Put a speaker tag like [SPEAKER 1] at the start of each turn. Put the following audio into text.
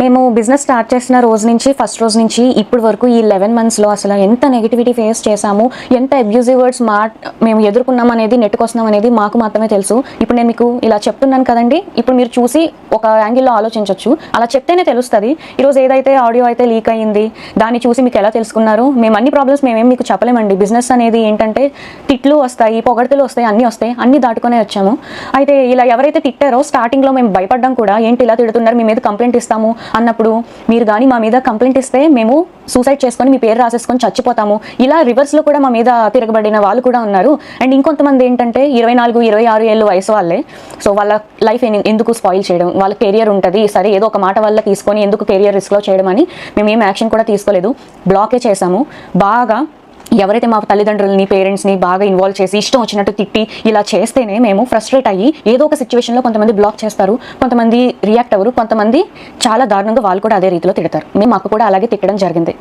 [SPEAKER 1] మేము business start చేసిన రోజు నుంచి ఫస్ట్ రోజు నుంచి ఇప్పటి వరకు ఈ లెవెన్ మంత్స్లో అసలు ఎంత నెగిటివిటీ ఫేస్ చేశాము ఎంత అబ్యూజివ్ వర్డ్స్ మా మేము ఎదుర్కొన్నాం అనేది నెట్టుకొస్తున్నాం అనేది మాకు మాత్రమే తెలుసు. ఇప్పుడు నేను మీకు ఇలా చెప్తున్నాను కదండి ఇప్పుడు మీరు చూసి ఒక యాంగిల్లో ఆలోచించవచ్చు అలా చెప్తేనే తెలుస్తుంది. ఈరోజు ఏదైతే ఆడియో అయితే లీక్ అయ్యింది దాన్ని చూసి మీకు ఎలా తెలుసుకున్నారు? మేము అన్ని ప్రాబ్లమ్స్ మేమేం మీకు చెప్పలేమండి. బిజినెస్ అనేది ఏంటంటే తిట్లు వస్తాయి పొగడతలు వస్తాయి అన్నీ వస్తాయి అన్ని దాటుకునే వచ్చాము. అయితే ఇలా ఎవరైతే తిట్టారో స్టార్టింగ్లో మేము భయపడ్డాం కూడా ఏంటి ఇలా తిడుతున్నారు మీ మీద కంప్లైంట్ ఇస్తాము అన్నప్పుడు మీరు కానీ మా మీద కంప్లైంట్ ఇస్తే మేము సూసైడ్ చేసుకొని మీ పేరు రాసేసుకొని చచ్చిపోతాము. ఇలా రివర్స్లో కూడా మా మీద తిరగబడిన వాళ్ళు కూడా ఉన్నారు. అండ్ ఇంకొంతమంది ఏంటంటే ఇరవై నాలుగు ఇరవై ఆరు ఏళ్ళు వయసు వాళ్ళే. సో వాళ్ళ లైఫ్ ఎందుకు స్పాయిల్ చేయడం? వాళ్ళ కెరియర్ ఉంటుంది. సరే ఏదో ఒక మాట వల్ల తీసుకొని ఎందుకు కెరియర్ రిస్క్లో చేయడం అని మేము ఏం యాక్షన్ కూడా తీసుకోలేదు. బ్లాకే చేసాము. బాగా ఎవరైతే మా తల్లిదండ్రులని పేరెంట్స్ని బాగా ఇన్వాల్వ్ చేసి ఇష్టం వచ్చినట్టు తిట్టి ఇలా చేస్తేనే మేము ఫ్రస్ట్రేట్ అయ్యి ఏదో ఒక సిచ్యువేషన్లో కొంతమంది బ్లాక్ చేస్తారు కొంతమంది రియాక్ట్ అవ్వరు కొంతమంది చాలా దారుణంగా వాళ్ళు కూడా అదే రీతిలో తిడతారు. మేము మాకు కూడా అలాగే తిట్టడం జరిగింది.